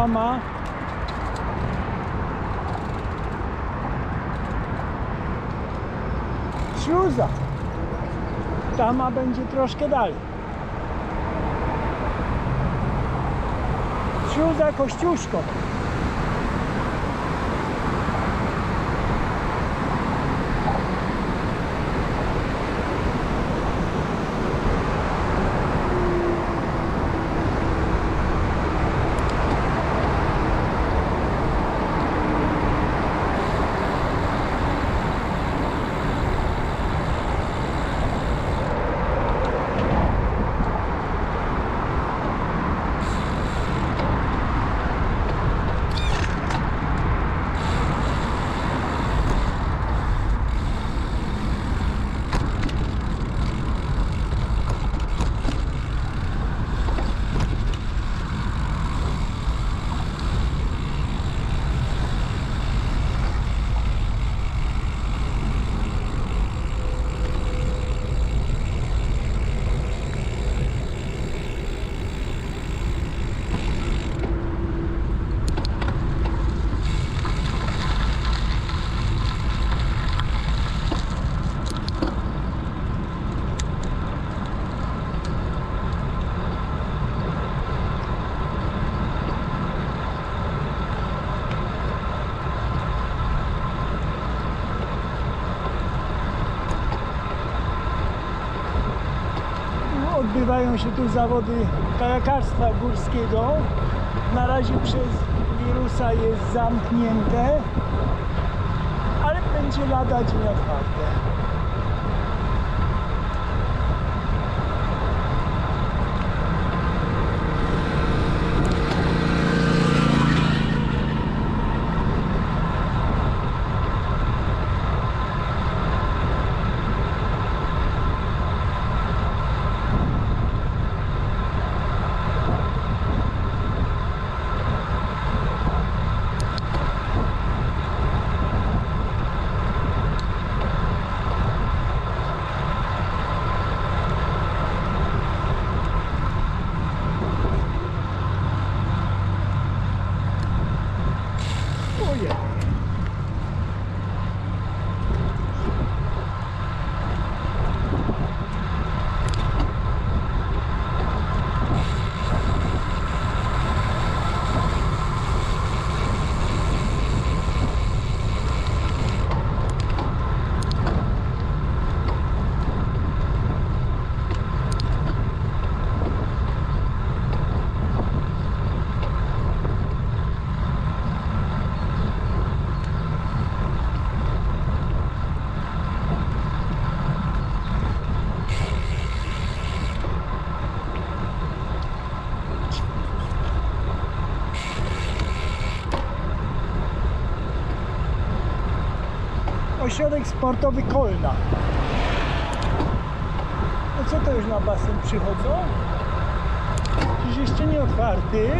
tama. Śluza. Tama będzie troszkę dalej. Śluza Kościuszko. Odbywają się tu zawody kajakarstwa górskiego. Na razie przez wirusa jest zamknięte, ale będzie lada dzień otwarte. Ośrodek sportowy Kolna. No co to już na basen przychodzą? Przecież jeszcze nie otwarty.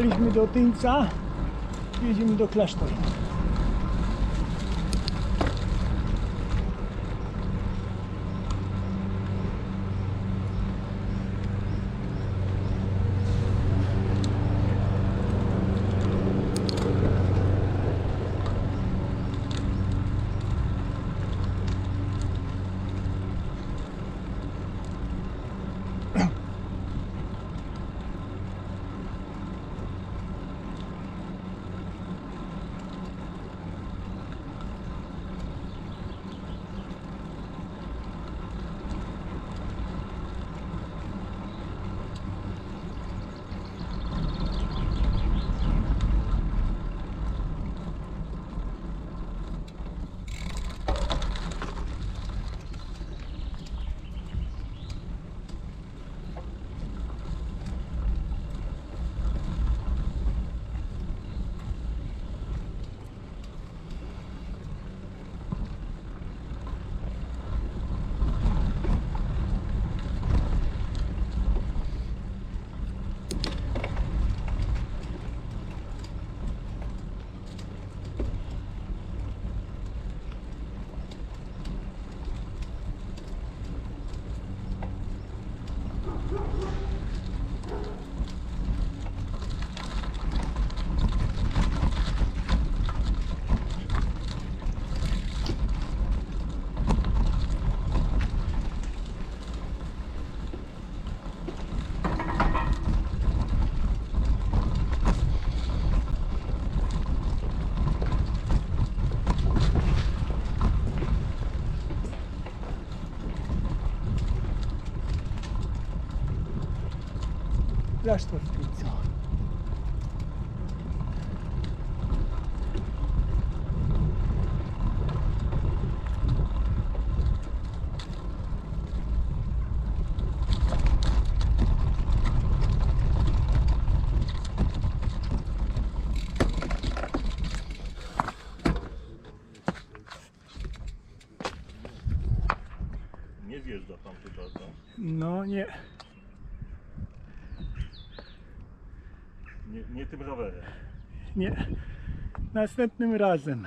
Dojechaliśmy do Tyńca. Jedziemy do klasztoru. Lass uns Pizza. Następnym razem.